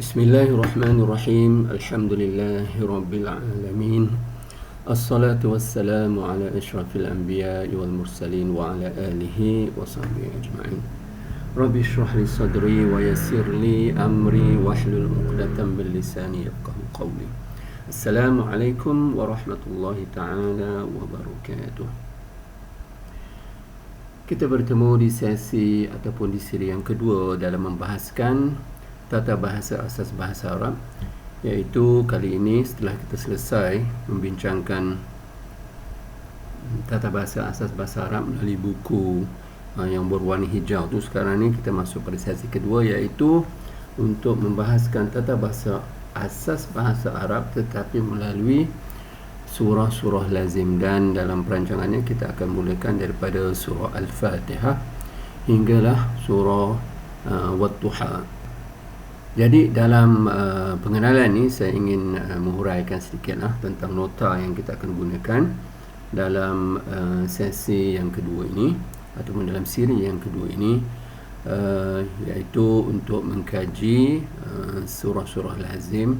بسم الله الرحمن الرحيم الحمد لله رب العالمين الصلاة والسلام على أشرف الأنبياء والمرسلين وعلى آله وصحبه أجمعين رب اشرح لي صدري ويسر لي أمري واحلل عقدة من لساني يفقه قولي السلام عليكم ورحمة الله تعالى وبركاته Kita bertemu di sesi ataupun di siri yang kedua dalam membahaskan tata bahasa asas bahasa Arab iaitu kali ini setelah kita selesai membincangkan tata bahasa asas bahasa Arab melalui buku uh, yang berwarna hijau tu sekarang ni kita masuk pada sesi kedua iaitu untuk membahaskan tata bahasa asas bahasa Arab tetapi melalui surah-surah lazim dan dalam perancangannya kita akan mulakan daripada surah Al-Fatihah hinggalah surah uh, Wat-Tuha. Jadi dalam uh, pengenalan ni saya ingin uh, menghuraikan sedikitlah tentang nota yang kita akan gunakan dalam uh, sesi yang kedua ini ataupun dalam siri yang kedua ini uh, iaitu untuk mengkaji uh, surah-surah lazim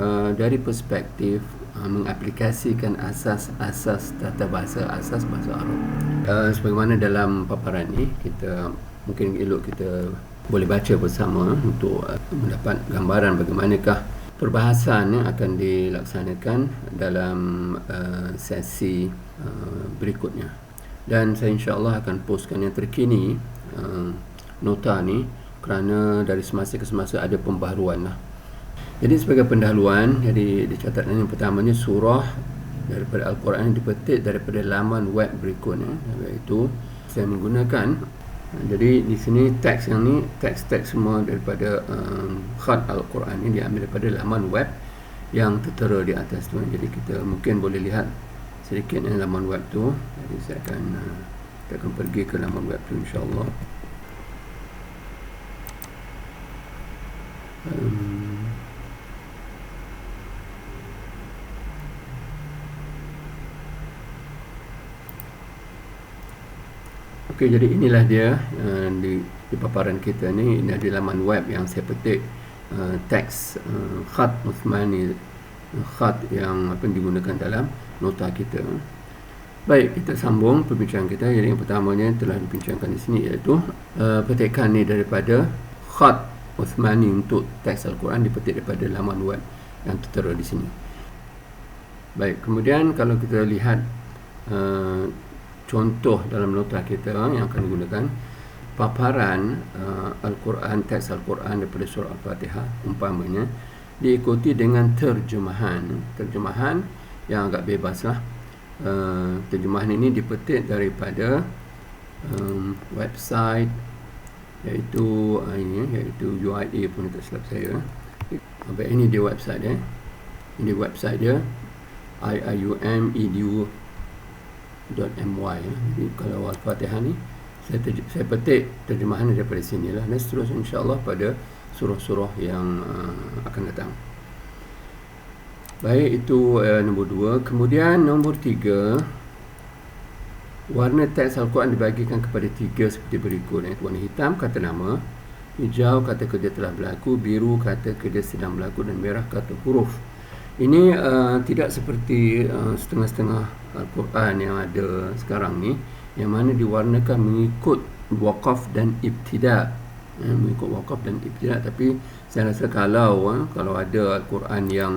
uh, dari perspektif Uh, mengaplikasikan asas-asas tata bahasa asas bahasa Arab. Uh, sebagaimana dalam paparan ini kita mungkin elok kita boleh baca bersama untuk uh, mendapat gambaran bagaimanakah perbahasan yang akan dilaksanakan dalam uh, sesi uh, berikutnya. Dan saya insya-Allah akan postkan yang terkini uh, nota ni kerana dari semasa ke semasa ada pembaharuan lah jadi sebagai pendahuluan, jadi dicatatkan yang pertamanya surah daripada Al-Quran yang dipetik daripada laman web berikutnya iaitu saya menggunakan jadi di sini teks yang ni teks-teks semua daripada um, khat Al-Quran ini diambil daripada laman web yang tertera di atas tu. Jadi kita mungkin boleh lihat sedikit eh, laman web tu. Jadi saya akan uh, kita akan pergi ke laman web tu insyaAllah. Um, Okey, jadi inilah dia uh, di, di paparan kita ni. Ini adalah laman web yang saya petik uh, teks uh, khat Uthmani khat yang apa digunakan dalam nota kita. Baik, kita sambung perbincangan kita. Jadi yang pertamanya telah dibincangkan di sini iaitu uh, petikan ni daripada khat Uthmani untuk teks Al-Quran dipetik daripada laman web yang tertera di sini. Baik, kemudian kalau kita lihat uh, contoh dalam nota kita yang akan digunakan paparan uh, Al-Quran, teks Al-Quran daripada surah Al-Fatihah umpamanya diikuti dengan terjemahan. Terjemahan yang agak bebas lah. Uh, terjemahan ini dipetik daripada um, website iaitu uh, ini iaitu UIA pun tak silap saya. Baik, ini dia website dia. Ini website dia iium edu .my Jadi kalau Al-Fatihah ni saya, saya petik terjemahan daripada sini lah. Dan seterusnya insyaAllah pada surah-surah yang uh, akan datang. Baik itu uh, nombor dua. Kemudian nombor tiga. Warna teks Al-Quran dibagikan kepada tiga seperti berikut. Iaitu warna hitam kata nama. Hijau kata kerja telah berlaku. Biru kata kerja sedang berlaku. Dan merah kata huruf. Ini uh, tidak seperti uh, setengah-setengah Al-Quran yang ada sekarang ni yang mana diwarnakan mengikut waqaf dan ibtida. Ya, mengikut waqaf dan ibtida tapi saya rasa kalau uh, kalau ada Al-Quran yang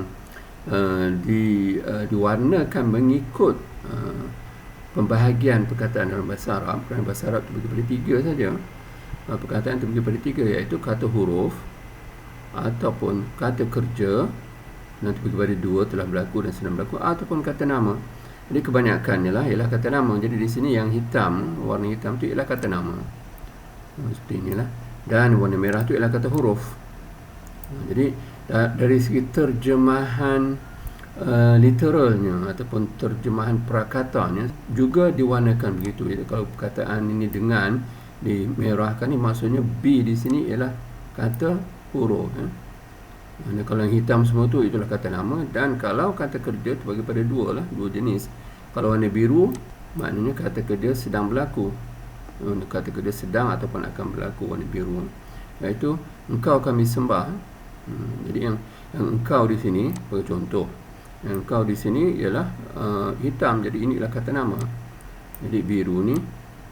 uh, di uh, diwarnakan mengikut uh, pembahagian perkataan dalam bahasa Arab dalam bahasa Arab itu pada tiga saja. Uh, perkataan terbagi pada tiga iaitu kata huruf ataupun kata kerja nanti bagi pada dua telah berlaku dan sedang berlaku ataupun kata nama jadi kebanyakannya lah ialah kata nama. Jadi di sini yang hitam warna hitam tu ialah kata nama. Ha, seperti inilah. Dan warna merah tu ialah kata huruf. Ha, jadi dari segi terjemahan uh, literalnya ataupun terjemahan prakatanya juga diwarnakan begitu. Jadi kalau perkataan ini dengan dimerahkan ni maksudnya B di sini ialah kata huruf eh. Mana kalau yang hitam semua tu itulah kata nama. Dan kalau kata kerja tu bagi pada dua lah, dua jenis. Kalau warna biru maknanya kata kerja sedang berlaku. Kata kerja sedang ataupun akan berlaku warna biru. Iaitu engkau kami sembah hmm, jadi yang yang engkau di sini sebagai contoh yang engkau di sini ialah uh, hitam. Jadi inilah kata nama. Jadi biru ni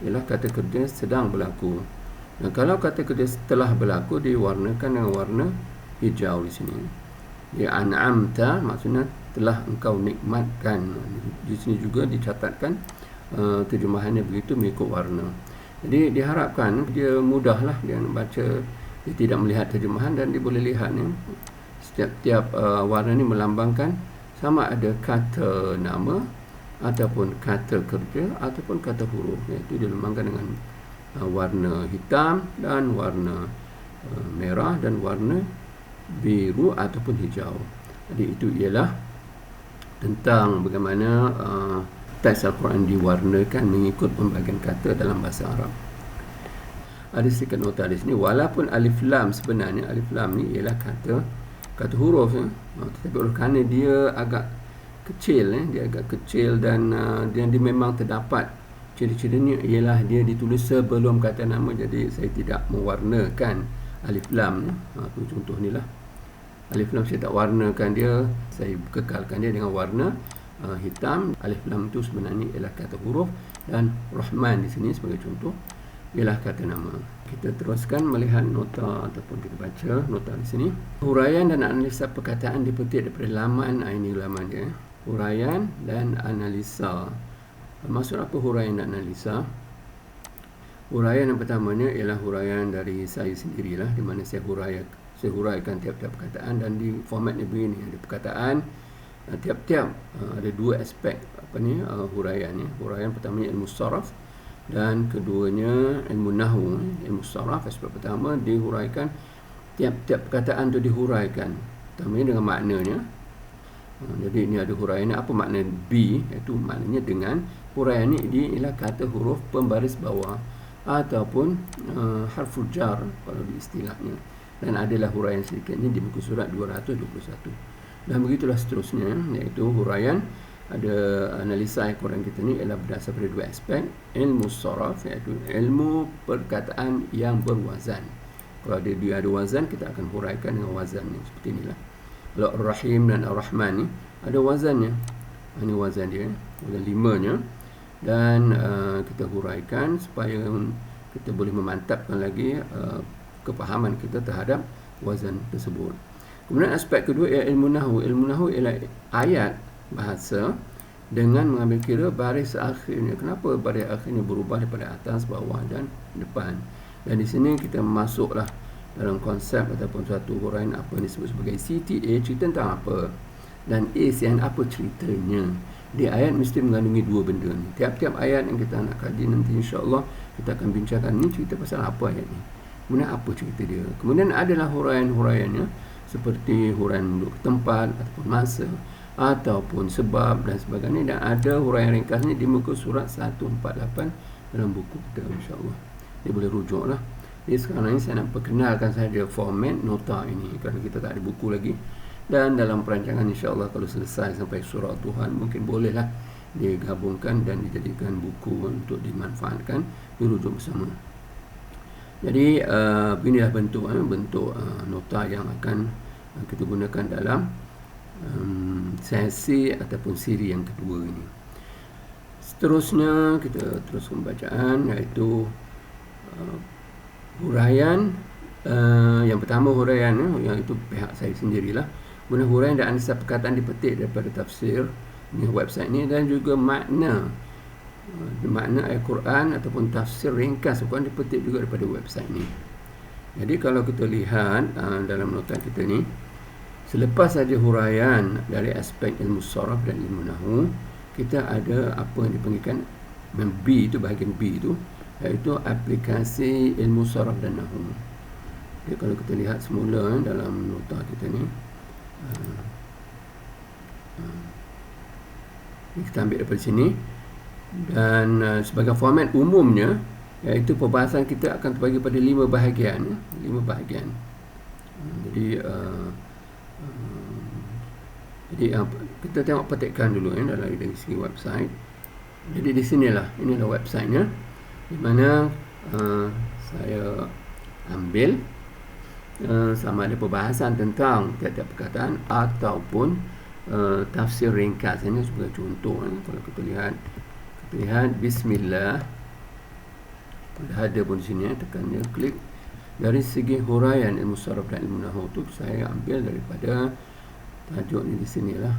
ialah kata kerja sedang berlaku. Dan kalau kata kerja setelah berlaku diwarnakan dengan warna hijau di sini. Ya an'amta maksudnya telah engkau nikmatkan. Di sini juga dicatatkan uh, terjemahannya begitu mengikut warna. Jadi diharapkan dia mudahlah dia nak baca dia tidak melihat terjemahan dan dia boleh lihat ni. Setiap-tiap uh, warna ni melambangkan. Sama ada kata nama ataupun kata kerja ataupun kata huruf. Iaitu dilambangkan dengan uh, warna hitam dan warna uh, merah dan warna biru ataupun hijau. Jadi itu ialah tentang bagaimana uh, teks Al-Quran diwarnakan mengikut pembagian kata dalam bahasa Arab. Ada sedikit nota di sini walaupun alif lam sebenarnya alif lam ni ialah kata kata huruf ya. Uh, tetapi oleh kerana dia agak kecil ya, dia agak kecil dan uh, dia, dia memang terdapat ciri-cirinya ialah dia ditulis sebelum kata nama jadi saya tidak mewarnakan alif lam ya. Uh, contoh ni lah alif lam saya tak warnakan dia. Saya kekalkan dia dengan warna uh, hitam. Alif lam itu sebenarnya ialah kata huruf dan rahman di sini sebagai contoh. Ialah kata nama. Kita teruskan melihat nota ataupun kita baca nota di sini. Huraian dan analisa perkataan dipetik daripada laman ini laman dia. Huraian dan analisa. Maksud apa huraian dan analisa? Huraian yang pertamanya ialah huraian dari saya sendirilah di mana saya huraikan saya huraikan tiap-tiap perkataan dan di format ni begini. Ada perkataan uh, tiap-tiap uh, ada dua aspek apa ni uh, huraian ni. Huraian pertama ilmu saraf dan keduanya ilmu nahu ilmu saraf aspek pertama dihuraikan tiap-tiap perkataan tu dihuraikan. Pertama dengan maknanya. Jadi ini ada huraian apa makna B? Iaitu maknanya dengan huraian ni dia ialah kata huruf pembaris bawah ataupun uh, harful jar kalau di istilahnya dan adalah huraian sedikitnya di muka surat 221 dan begitulah seterusnya iaitu huraian ada analisa Al-Quran kita ni ialah berdasar pada dua aspek. Ilmu saraf iaitu ilmu perkataan yang berwazan. Kalau dia, dia ada wazan kita akan huraikan dengan wazannya seperti inilah. Kalau Ar-Rahim dan Ar-Rahman ni ada wazannya. Ini wazan dia wazan limanya. Dan uh, kita huraikan supaya kita boleh memantapkan lagi uh, kepahaman kita terhadap wazan tersebut. Kemudian aspek kedua ialah ilmu nahu. Ilmu nahu ialah ayat bahasa dengan mengambil kira baris akhirnya. Kenapa baris akhirnya berubah daripada atas, bawah dan depan. Dan di sini kita masuklah dalam konsep ataupun suatu huraian apa yang disebut sebagai CTA, cerita tentang apa. Dan ASEAN apa ceritanya. Di ayat mesti mengandungi dua benda ni. Tiap-tiap ayat yang kita nak kaji nanti insya-Allah kita akan bincangkan ni cerita pasal apa ayat ni. Kemudian apa cerita dia? Kemudian adalah huraian-huraiannya seperti huraian duduk tempat ataupun masa ataupun sebab dan sebagainya dan ada huraian ringkasnya di muka surat 148 dalam buku kita insya-Allah. Dia boleh rujuk lah. Jadi sekarang ini saya nak perkenalkan saja format nota ini kerana kita tak ada buku lagi. Dan dalam perancangan insya-Allah kalau selesai sampai surah Tuhan mungkin bolehlah digabungkan dan dijadikan buku untuk dimanfaatkan dirujuk bersama. Jadi uh, inilah bentuk uh, bentuk uh, nota yang akan uh, kita gunakan dalam um, sesi ataupun siri yang kedua ini. Seterusnya kita teruskan bacaan iaitu uh, huraian uh, yang pertama huraian uh, yang itu pihak saya sendirilah. Kemudian huraian dan analisa perkataan dipetik daripada tafsir ni website ni dan juga makna makna Al-Quran ataupun tafsir ringkas Al-Quran dipetik juga daripada website ni. Jadi kalau kita lihat uh, dalam nota kita ni selepas saja huraian dari aspek ilmu saraf dan ilmu nahu, kita ada apa yang dipanggilkan B itu bahagian B itu iaitu aplikasi ilmu saraf dan nahu. Jadi kalau kita lihat semula eh, dalam nota kita ni uh, uh, kita ambil daripada sini dan uh, sebagai format umumnya iaitu perbahasan kita akan terbagi pada lima bahagian lima bahagian. Uh, jadi uh, uh, jadi uh, kita tengok petikan dulu ya dalam dari segi website. Jadi di sinilah inilah websitenya di mana uh, saya ambil uh, sama ada perbahasan tentang tiap-tiap perkataan ataupun uh, tafsir ringkas. Ini sebagai contoh eh. kalau kita lihat lihat bismillah. Ada pun sini eh, tekan dia klik. Dari segi huraian ilmu saraf dan ilmu nahu tu saya ambil daripada tajuk ni di sinilah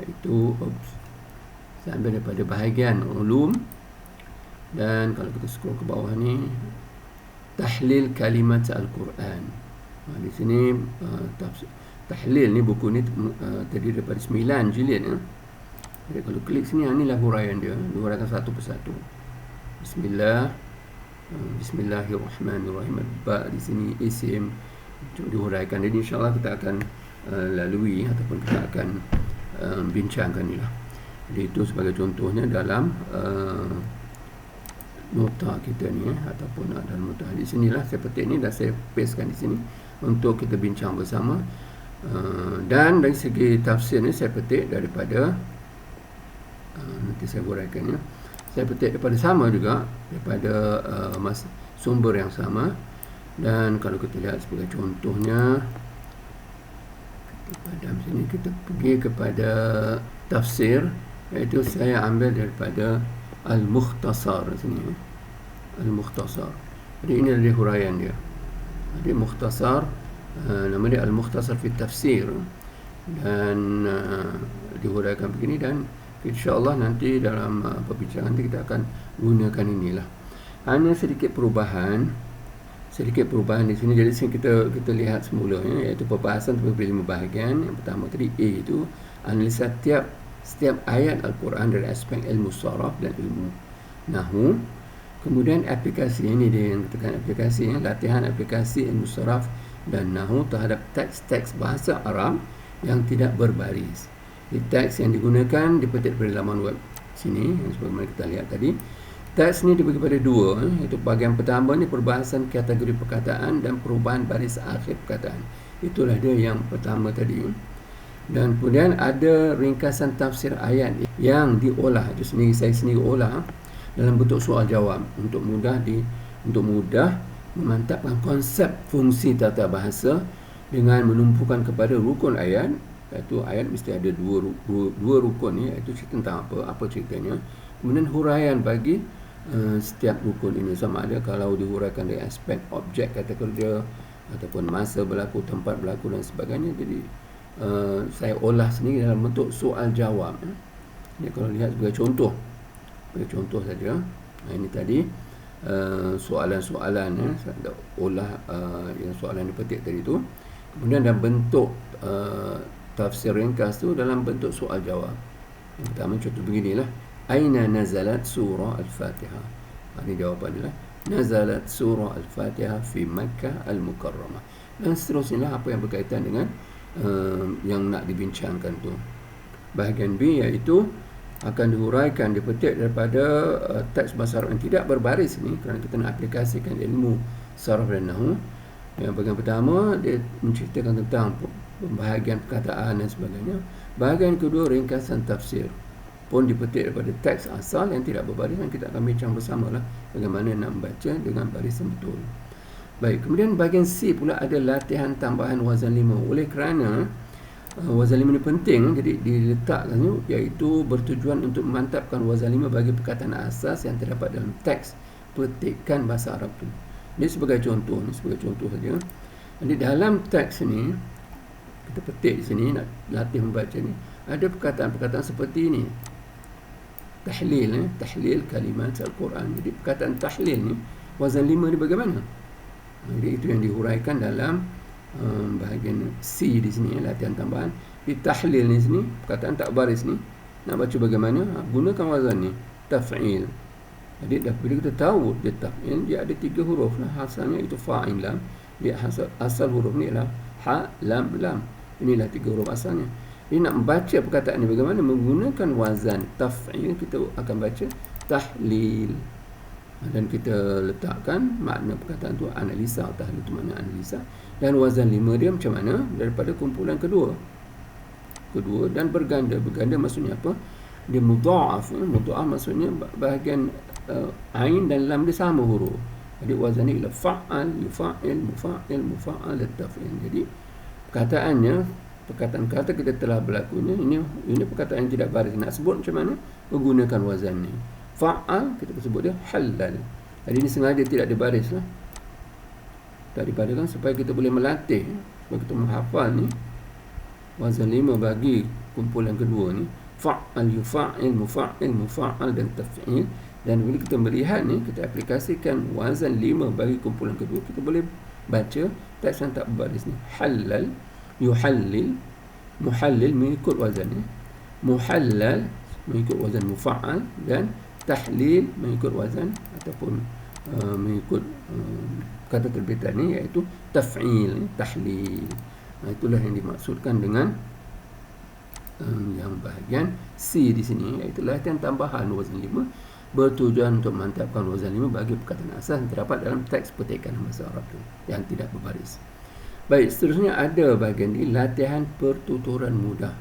iaitu oops, saya ambil daripada bahagian ulum. Dan kalau kita scroll ke bawah ni tahlil kalimat al-Quran. Ha, di sini uh, tahlil ni buku ni uh, terdiri daripada 9 jilid ya. Jadi kalau klik sini inilah huraian dia dihuraikan satu persatu Bismillah Bismillahirrahmanirrahim. Ba di sini isim cuba dihuraikan. Jadi insyaAllah kita akan uh, lalui ataupun kita akan uh, bincangkan inilah. Jadi itu sebagai contohnya dalam uh, nota kita ni eh, ataupun uh, dalam nota di sinilah saya petik ni dah saya pastekan di sini untuk kita bincang bersama. Uh, dan dari segi tafsir ni saya petik daripada uh, nanti saya huraikannya. ya. Saya petik daripada sama juga daripada uh, mas, sumber yang sama. Dan kalau kita lihat sebagai contohnya pada sini kita pergi kepada tafsir iaitu saya ambil daripada al-mukhtasar sini al-mukhtasar. Jadi ini adalah huraian dia. Jadi mukhtasar uh, nama dia al-mukhtasar fi tafsir. Dan uh, dihuraikan begini dan InsyaAllah nanti dalam uh, perbincangan nanti kita akan gunakan inilah. Hanya sedikit perubahan. Sedikit perubahan di sini. Jadi sini kita kita lihat semula ya, iaitu perbahasan terhadap lima bahagian. Yang pertama tadi A itu analisa setiap setiap ayat Al-Quran dari aspek ilmu saraf dan ilmu nahu. Kemudian aplikasi ini dia yang katakan aplikasi ya, latihan aplikasi ilmu saraf dan nahu terhadap teks-teks bahasa Arab yang tidak berbaris di teks yang digunakan dipetik pada laman web sini yang sebagaimana kita lihat tadi. Teks ni dibagi pada dua eh, iaitu bahagian pertama ni perbahasan kategori perkataan dan perubahan baris akhir perkataan. Itulah dia yang pertama tadi. Dan kemudian ada ringkasan tafsir ayat yang diolah. Itu sendiri saya sendiri olah dalam bentuk soal jawab. Untuk mudah di untuk mudah memantapkan konsep fungsi tata bahasa dengan menumpukan kepada rukun ayat iaitu ayat mesti ada dua, dua, dua rukun ni iaitu cerita tentang apa apa ceritanya kemudian huraian bagi uh, setiap rukun ini sama ada kalau dihuraikan dari aspek objek kata kerja ataupun masa berlaku tempat berlaku dan sebagainya jadi uh, saya olah sendiri dalam bentuk soal jawab eh. ini kalau lihat sebagai contoh sebagai contoh saja nah, ini tadi uh, soalan-soalan eh. saya olah uh, yang soalan dipetik tadi tu kemudian dalam bentuk uh, tafsir ringkas tu dalam bentuk soal jawab. Yang pertama contoh beginilah. Aina nazalat surah Al-Fatihah? Ini jawapan dia lah. Nazalat surah Al-Fatihah fi Makkah Al-Mukarramah. Dan seterusnya lah apa yang berkaitan dengan uh, yang nak dibincangkan tu. Bahagian B iaitu akan dihuraikan, dipetik daripada uh, teks bahasa Arab yang tidak berbaris ni kerana kita nak aplikasikan ilmu saraf dan nahu. Yang bahagian pertama dia menceritakan tentang pembahagian perkataan dan sebagainya. Bahagian kedua ringkasan tafsir pun dipetik daripada teks asal yang tidak berbaris dan kita akan bincang bersama lah bagaimana nak membaca dengan baris yang betul. Baik, kemudian bahagian C pula ada latihan tambahan wazan lima. Oleh kerana uh, wazan lima ini penting, jadi diletakkan iaitu bertujuan untuk memantapkan wazan lima bagi perkataan asas yang terdapat dalam teks petikan bahasa Arab itu. Ini sebagai contoh, ini sebagai contoh saja. Jadi dalam teks ini kita petik di sini nak latih membaca ni. Ada perkataan-perkataan seperti ini tahlil eh? tahlil kalimat al-Quran. Jadi perkataan tahlil ni wazan lima ni bagaimana? Jadi itu yang dihuraikan dalam um, bahagian C di sini eh, latihan tambahan. Di tahlil ni sini perkataan tak baris ni nak baca bagaimana? Ha, gunakan wazan ni. Taf'il. Jadi dah bila kita tahu dia taf'il dia ada tiga huruf lah. Asalnya itu fa'il lam dia asal, asal huruf ni adalah ha lam lam Inilah tiga huruf asalnya. Ini nak membaca perkataan ini bagaimana? Menggunakan wazan taf'il kita akan baca tahlil. Dan kita letakkan makna perkataan tu analisa tahlil itu makna analisa. Dan wazan lima dia macam mana? Daripada kumpulan kedua. Kedua dan berganda. Berganda maksudnya apa? Dia mudha'af eh? mudha'af maksudnya bahagian uh, ain dan lam dia sama huruf. Jadi wazan ni ialah fa'al, yufa'il, mufa'il, mufa'al taf'il. Jadi perkataannya perkataan kata kita telah berlakunya ini ini perkataan yang tidak baris. Nak sebut macam mana? Menggunakan wazan ni fa'al kita sebut dia halal. Jadi ini sengaja tidak dibaris lah tak dibariskan supaya kita boleh melatih. Supaya kita menghafal ni. Wazan lima bagi kumpulan kedua ni. Fa'al yufa'il mufa'il mufa'al dan taf'il. Dan bila kita melihat ni kita aplikasikan wazan lima bagi kumpulan kedua kita boleh baca tak berbaris ni halal yuhallil muhallil mengikut wazannya muhallal mengikut wazan mufa'al dan tahlil mengikut wazan ataupun uh, mengikut uh, kata terbitan ni iaitu taf'il tahlil. Itulah yang dimaksudkan dengan um, yang bahagian C di sini iaitu latihan tambahan wazan lima bertujuan untuk mantapkan wazan lima bagi perkataan asas yang terdapat dalam teks petikan bahasa Arab itu yang tidak berbaris. Baik, seterusnya ada bahagian ini latihan pertuturan mudah.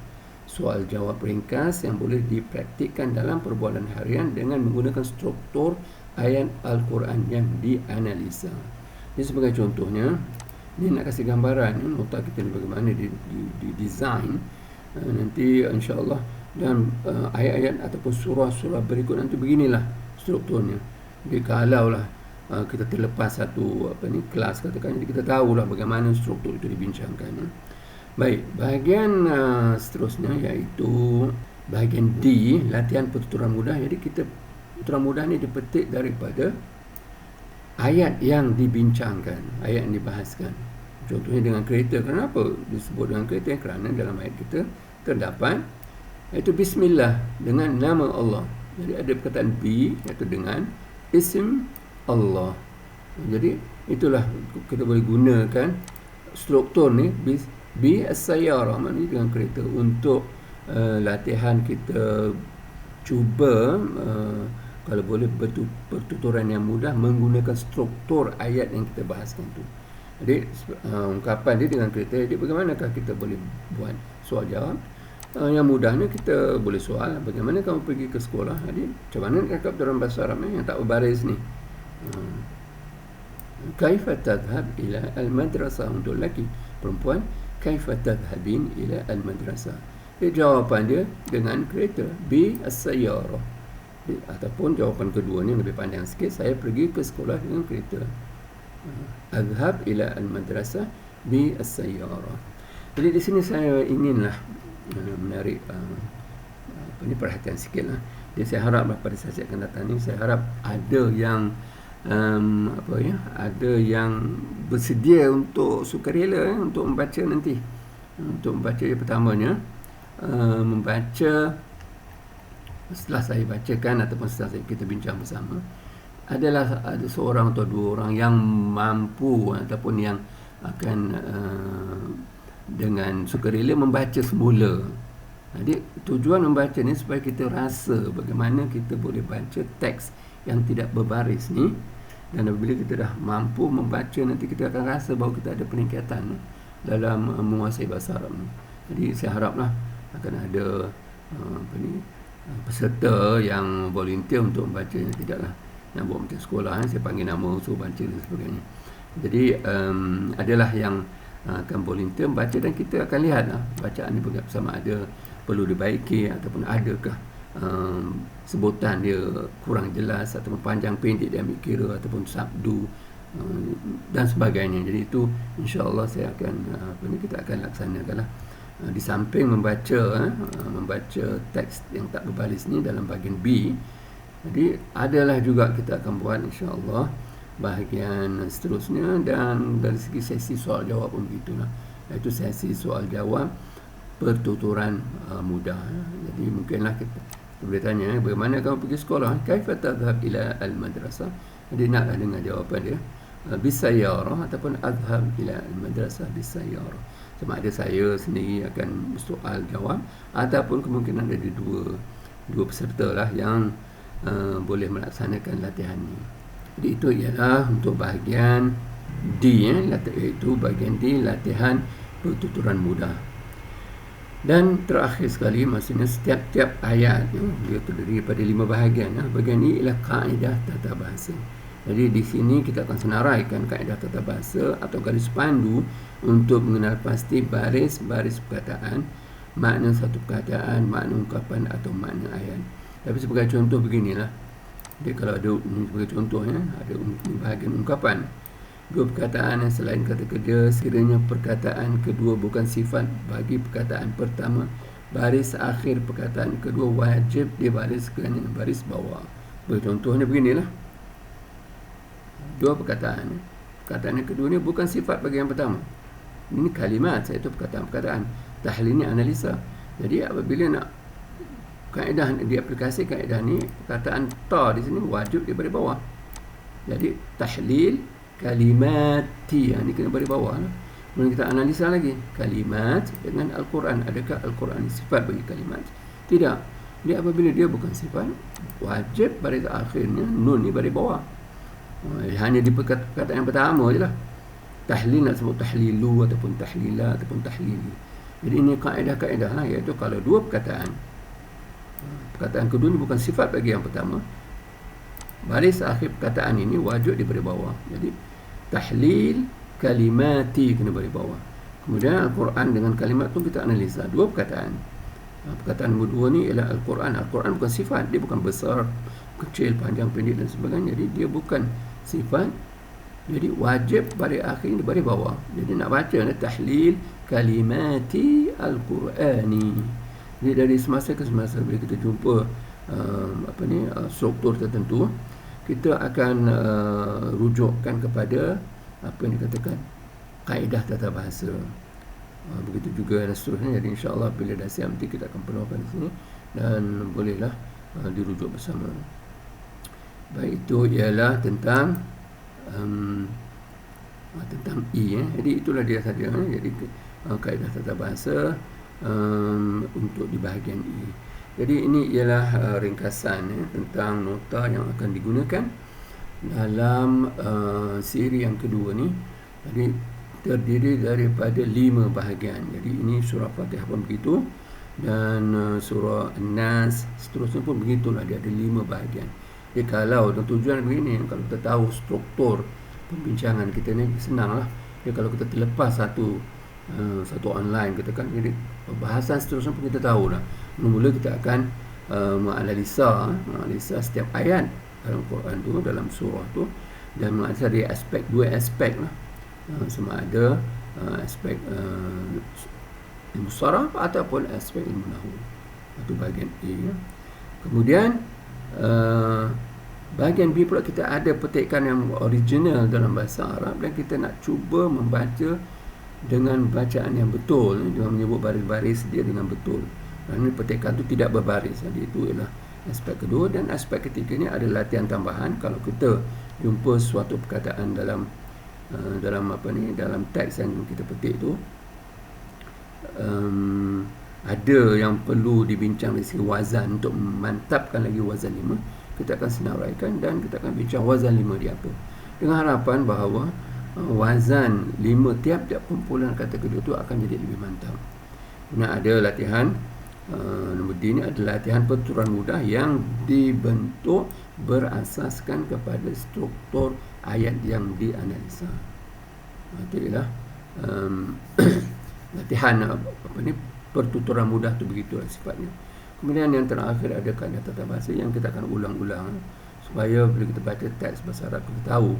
Soal jawab ringkas yang boleh dipraktikkan dalam perbualan harian dengan menggunakan struktur ayat Al-Quran yang dianalisa. Ini sebagai contohnya, ini nak kasih gambaran nota kita ni bagaimana di, di, di design uh, nanti insya-Allah dan uh, ayat-ayat ataupun surah-surah berikut nanti beginilah strukturnya. Jadi kalaulah Ah, kita terlepas satu apa ni kelas katakan jadi kita tahulah bagaimana struktur itu dibincangkan ya. baik bahagian uh, seterusnya iaitu bahagian D latihan pertuturan mudah jadi kita pertuturan mudah ni dipetik daripada ayat yang dibincangkan ayat yang dibahaskan contohnya dengan kereta kenapa disebut dengan kereta kerana dalam ayat kita terdapat iaitu bismillah dengan nama Allah jadi ada perkataan B iaitu dengan isim Allah. Jadi itulah kita boleh gunakan struktur ni bi as-sayyara maknanya dengan kereta untuk uh, latihan kita cuba uh, kalau boleh pertuturan yang mudah menggunakan struktur ayat yang kita bahaskan tu. Jadi uh, ungkapan dia dengan kereta jadi bagaimanakah kita boleh buat soal jawab? Uh, yang mudahnya kita boleh soal bagaimana kamu pergi ke sekolah? Jadi macam mana cakap dalam bahasa Arab yang tak berbaris ni? Kaifa tadhhab ila al-madrasah? Untuk lelaki. Perempuan kaifa tadhhabin ila al-madrasah? Dia jawapan dia dengan kereta. Bi as-sayyara. Ataupun jawapan kedua ni lebih panjang sikit. Saya pergi ke sekolah dengan kereta. Adhhab ila al-madrasah bi as-sayyara. Jadi di sini saya inginlah menarik uh, apa ni perhatian sikitlah jadi saya haraplah pada saat akan datang ni saya harap ada yang um, apa ya ada yang bersedia untuk sukarela eh, untuk membaca nanti. Untuk membaca yang pertamanya uh, membaca setelah saya bacakan ataupun setelah saya, kita bincang bersama adalah ada seorang atau dua orang yang mampu ataupun yang akan uh, dengan sukarela membaca semula jadi tujuan membaca ni supaya kita rasa bagaimana kita boleh baca teks yang tidak berbaris ni dan apabila kita dah mampu membaca nanti kita akan rasa bahawa kita ada peningkatan dalam uh, menguasai bahasa Arab ni. Jadi saya haraplah akan ada uh, apa ni uh, peserta yang volunteer untuk membaca yang tidaklah yang buat macam sekolah eh. saya panggil nama suruh baca dan sebagainya. Jadi um, adalah yang uh, akan volunteer membaca dan kita akan lihatlah bacaan ni bersama ada perlu dibaiki ataupun adakah um, sebutan dia kurang jelas ataupun panjang pendek dia ambil kira ataupun sabdu um, dan sebagainya. Jadi itu insya-Allah saya akan uh, kita akan laksanakanlah uh, di samping membaca uh, membaca teks yang tak berbaris ni dalam bahagian B jadi adalah juga kita akan buat insya-Allah bahagian seterusnya. Dan dari segi sesi soal jawab pun begitulah. Iaitu sesi soal jawab pertuturan uh, mudah jadi mungkinlah kita boleh tanya eh, bagaimana kamu pergi sekolah? Kaifa tadhhab ila al madrasah dia naklah dengar jawapan dia. Uh, bisayyarah ataupun adhhab ila al madrasah bisayyarah sama ada saya sendiri akan soal jawab ataupun kemungkinan ada dua dua peserta lah yang uh, boleh melaksanakan latihan ini jadi itu ialah untuk bahagian D eh, iaitu bahagian D latihan pertuturan mudah dan terakhir sekali maksudnya setiap-tiap ayat ya, dia terdiri daripada lima bahagian ya. bahagian ini ialah kaedah tata bahasa Jadi di sini kita akan senaraikan kaedah tata bahasa atau garis pandu untuk mengenal pasti baris-baris perkataan, makna satu perkataan, makna ungkapan atau makna ayat. Tapi sebagai contoh beginilah. Jadi kalau ada sebagai contoh ya, ada bahagian ungkapan. Dua perkataan yang selain kata kerja, sekiranya perkataan kedua bukan sifat bagi perkataan pertama, baris akhir perkataan kedua wajib dibariskan dengan baris bawah. Contohnya beginilah dua perkataan perkataan yang kedua ni bukan sifat bagi yang pertama ini kalimat iaitu perkataan-perkataan tahlil ni analisa jadi apabila nak kaedah di aplikasi kaedah ni perkataan ta di sini wajib baris bawah jadi tahlil kalimati yang ni kena baris bawah lah. Kemudian kita analisa lagi kalimat dengan Al-Quran. Adakah Al-Quran sifat bagi kalimat? Tidak. Jadi apabila dia bukan sifat, wajib baris akhirnya nun ni baris bawah. Eh, hanya di perkataan yang pertama je lah tahlil nak sebut tahlilu ataupun tahlila ataupun tahlili jadi ini kaedah-kaedah lah iaitu kalau dua perkataan perkataan kedua ni bukan sifat bagi yang pertama. Baris akhir perkataan ini wajib diberi bawah. Jadi tahlil kalimati kena beri bawah. Kemudian Al-Quran dengan kalimat tu kita analisa. Dua perkataan. Perkataan nombor dua ni ialah Al-Quran. Al-Quran bukan sifat dia bukan besar kecil, panjang, pendek dan sebagainya. Jadi dia bukan sifat. Jadi wajib baris akhir ini baris bawah. Jadi nak baca ni tahlil kalimati al-Qurani jadi dari semasa ke semasa bila kita jumpa uh, apa ni uh, struktur tertentu kita akan uh, rujukkan kepada apa yang dikatakan kaedah tata bahasa uh, begitu juga dan seterusnya jadi insyaAllah bila dah siap nanti kita akan penuhkan sini dan bolehlah uh, dirujuk bersama baik itu ialah tentang um, tentang i eh. jadi itulah dia saja eh. jadi uh, kaedah tata bahasa um, untuk di bahagian i jadi ini ialah uh, ringkasan eh, tentang nota yang akan digunakan dalam uh, siri yang kedua ni. Jadi terdiri daripada lima bahagian. Jadi ini surah fatihah pun begitu dan uh, surah Nas seterusnya pun begitulah. Dia ada lima bahagian. Jadi kalau tujuan begini kalau kita tahu struktur pembincangan kita ni senanglah. Jadi kalau kita terlepas satu uh, satu online kita kan jadi bahasan seterusnya pun kita tahu dah. Mula kita akan uh, menganalisa menganalisa setiap ayat dalam Quran tu dalam surah tu dan menganalisa dari aspek dua aspek lah. Uh, sama ada uh, aspek uh, ilmu saraf ataupun aspek ilmu nahu. Itu bahagian A. Ya. Kemudian Uh, bahagian B pula kita ada petikan yang original dalam bahasa Arab dan kita nak cuba membaca dengan bacaan yang betul. Dia menyebut baris-baris dia dengan betul. Kerana petikan itu tidak berbaris. Jadi itu ialah aspek kedua. Dan aspek ketiga ni ada latihan tambahan. Kalau kita jumpa suatu perkataan dalam uh, dalam apa ni dalam teks yang kita petik tu um, ada yang perlu dibincang dari segi wazan untuk memantapkan lagi wazan lima kita akan senaraikan dan kita akan bincang wazan lima dia apa. Dengan harapan bahawa wazan lima tiap-tiap kumpulan kata kedua itu akan jadi lebih mantap Kemudian ada latihan uh, nombor D ini adalah latihan perturan mudah yang dibentuk berasaskan kepada struktur ayat yang dianalisa itu ialah um, latihan apa ni pertuturan mudah tu begitulah sifatnya. Kemudian yang terakhir ada kaedah tata bahasa yang kita akan ulang-ulang supaya bila kita baca teks bahasa Arab kita tahu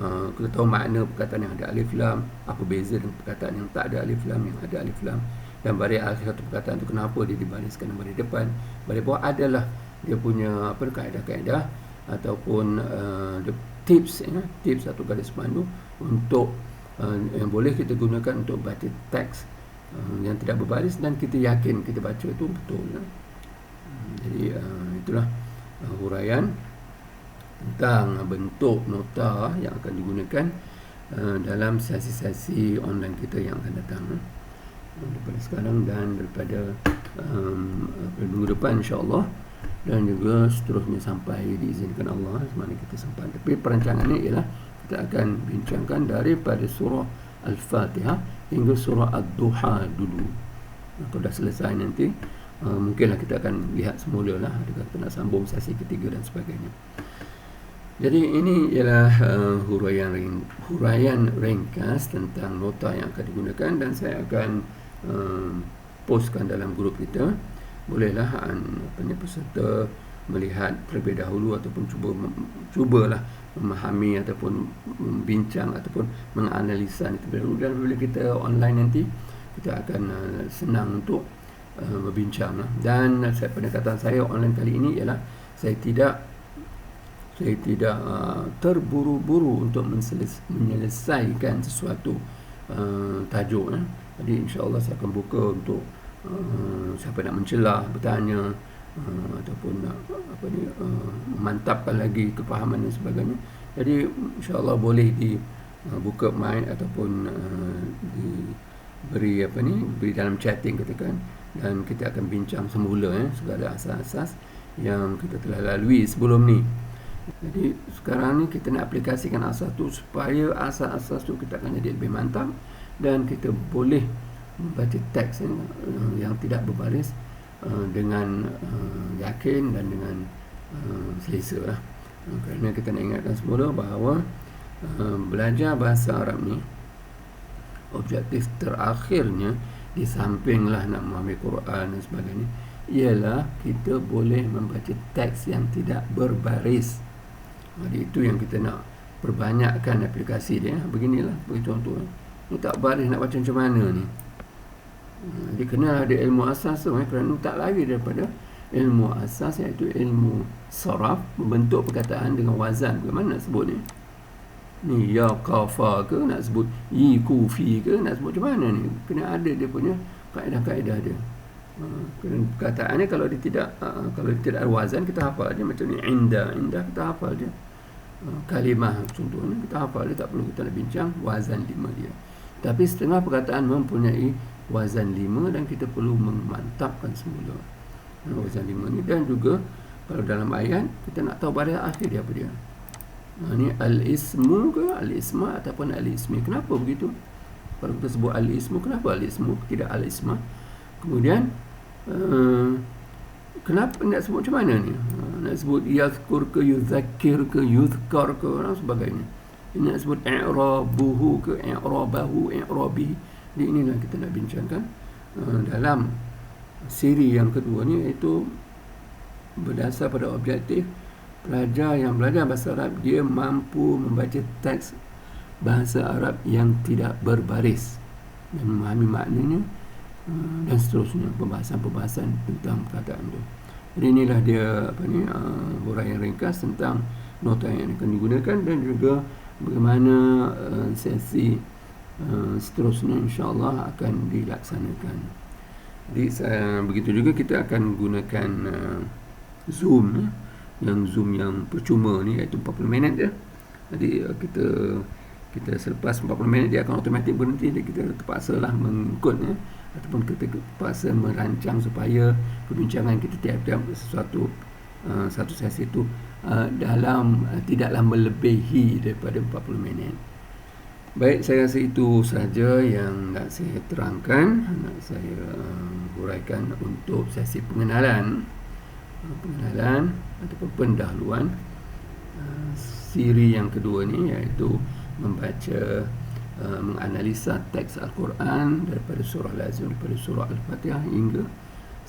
uh, kita tahu makna perkataan yang ada alif lam, apa beza dengan perkataan yang tak ada alif lam yang ada alif lam dan baris akhir satu perkataan tu kenapa dia dibariskan baris depan. Baris bawah adalah dia punya apa kaedah-kaedah ataupun uh, the tips ya, tips atau garis pandu untuk uh, yang boleh kita gunakan untuk baca teks Uh, yang tidak berbaris dan kita yakin kita baca itu betul ya. jadi uh, itulah uh, huraian tentang bentuk nota yang akan digunakan uh, dalam sesi-sesi online kita yang akan datang uh, daripada sekarang dan daripada um, minggu depan insyaAllah dan juga seterusnya sampai diizinkan Allah semana kita sampai tapi perancangannya ialah kita akan bincangkan daripada surah Al-Fatihah hingga surah Ad-Duha dulu. Kalau dah selesai nanti, uh, mungkinlah kita akan lihat semula lah. Adakah kita nak sambung sesi ketiga dan sebagainya. Jadi ini ialah uh, huraian huraian ringkas tentang nota yang akan digunakan dan saya akan uh, postkan dalam grup kita. Bolehlah apa ni peserta melihat terlebih dahulu ataupun cuba cubalah memahami ataupun membincang ataupun menganalisa itu dahulu dan bila kita online nanti kita akan uh, senang untuk uh, berbincang uh. dan saya pendekatan saya online kali ini ialah saya tidak saya tidak uh, terburu-buru untuk menyelesaikan sesuatu uh, tajuk uh. jadi insyaallah saya akan buka untuk uh, siapa nak mencelah bertanya uh, ataupun nak apa ni uh, memantapkan lagi kefahaman dan sebagainya jadi insyaallah boleh di uh, mic ataupun uh, diberi apa ni beri dalam chatting katakan dan kita akan bincang semula eh, segala asas-asas yang kita telah lalui sebelum ni jadi sekarang ni kita nak aplikasikan asas tu supaya asas-asas tu kita akan jadi lebih mantap dan kita boleh membaca teks eh, yang tidak berbaris uh, dengan uh, yakin dan dengan selesa lah. Kerana kita nak ingatkan semula bahawa belajar bahasa Arab ni objektif terakhirnya di sampinglah nak memahami Quran dan sebagainya ialah kita boleh membaca teks yang tidak berbaris jadi itu yang kita nak perbanyakkan aplikasi dia. Beginilah bagi contoh ni tak baris nak baca macam mana ni. Dia kena ada ilmu asas tu eh, kerana tak lagi daripada ilmu asas iaitu ilmu saraf membentuk perkataan dengan wazan. Bagaimana nak sebut ni? Ni ya kafa ke nak sebut? Yi kufi ke nak sebut macam mana ni? Kena ada dia punya kaedah-kaedah dia. Ha, kerana perkataan ni kalau dia tidak uh, kalau dia tidak ada wazan kita hafal dia macam ni. Inda inda kita hafal dia kalimah contohnya kita hafal dia tak perlu kita nak bincang wazan lima dia. Tapi setengah perkataan mempunyai wazan lima dan kita perlu memantapkan semula. Wazan lima ni. Dan juga kalau dalam ayat kita nak tahu baris akhir dia apa dia. Ha, ni al-ismu ke al-isma ataupun al-ismi. Kenapa begitu? Kalau kita sebut al-ismu kenapa al-ismu? Tidak al-isma. Kemudian uh, kenapa nak sebut macam mana ni? Uh, nak sebut yazkur ke yuzakir ke yuzkar ke dan sebagainya. Nak sebut i'rabuhu ke i'rabahu i'rabihi jadi inilah kita nak bincangkan uh, dalam siri yang kedua ni iaitu berdasar pada objektif pelajar yang belajar bahasa Arab dia mampu membaca teks bahasa Arab yang tidak berbaris dan memahami maknanya uh, dan seterusnya pembahasan-pembahasan tentang perkataan itu. Jadi inilah dia apa ni uh, huraian ringkas tentang nota yang akan digunakan dan juga bagaimana uh, sesi Eh, seterusnya insyaAllah akan dilaksanakan jadi uh, begitu juga kita akan gunakan uh, zoom uh, yang zoom yang percuma ni iaitu 40 minit ya. jadi uh, kita kita selepas 40 minit dia akan automatik berhenti jadi kita terpaksa lah mengikut ya. Ataupun kita terpaksa merancang supaya perbincangan kita tiap-tiap sesuatu uh, satu sesi itu uh, dalam uh, tidaklah melebihi daripada 40 minit. Baik, saya rasa itu sahaja yang nak saya terangkan, nak saya uh, huraikan untuk sesi pengenalan. Uh, pengenalan ataupun pendahuluan uh, siri yang kedua ni iaitu membaca uh, menganalisa teks Al-Quran daripada surah lazim daripada surah Al-Fatihah hingga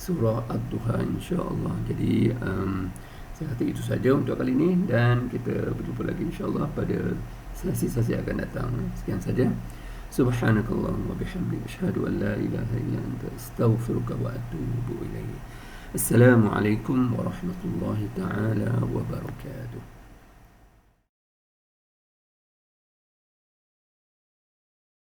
surah Ad-Duha insya-Allah. Jadi um, saya kata itu saja untuk kali ini dan kita berjumpa lagi insya-Allah pada sesi-sesi akan datang. Sekian saja. Subhanakallah wa bihamdi asyhadu an la ilaha illa anta astaghfiruka wa atubu ilaik. Assalamualaikum warahmatullahi taala wabarakatuh.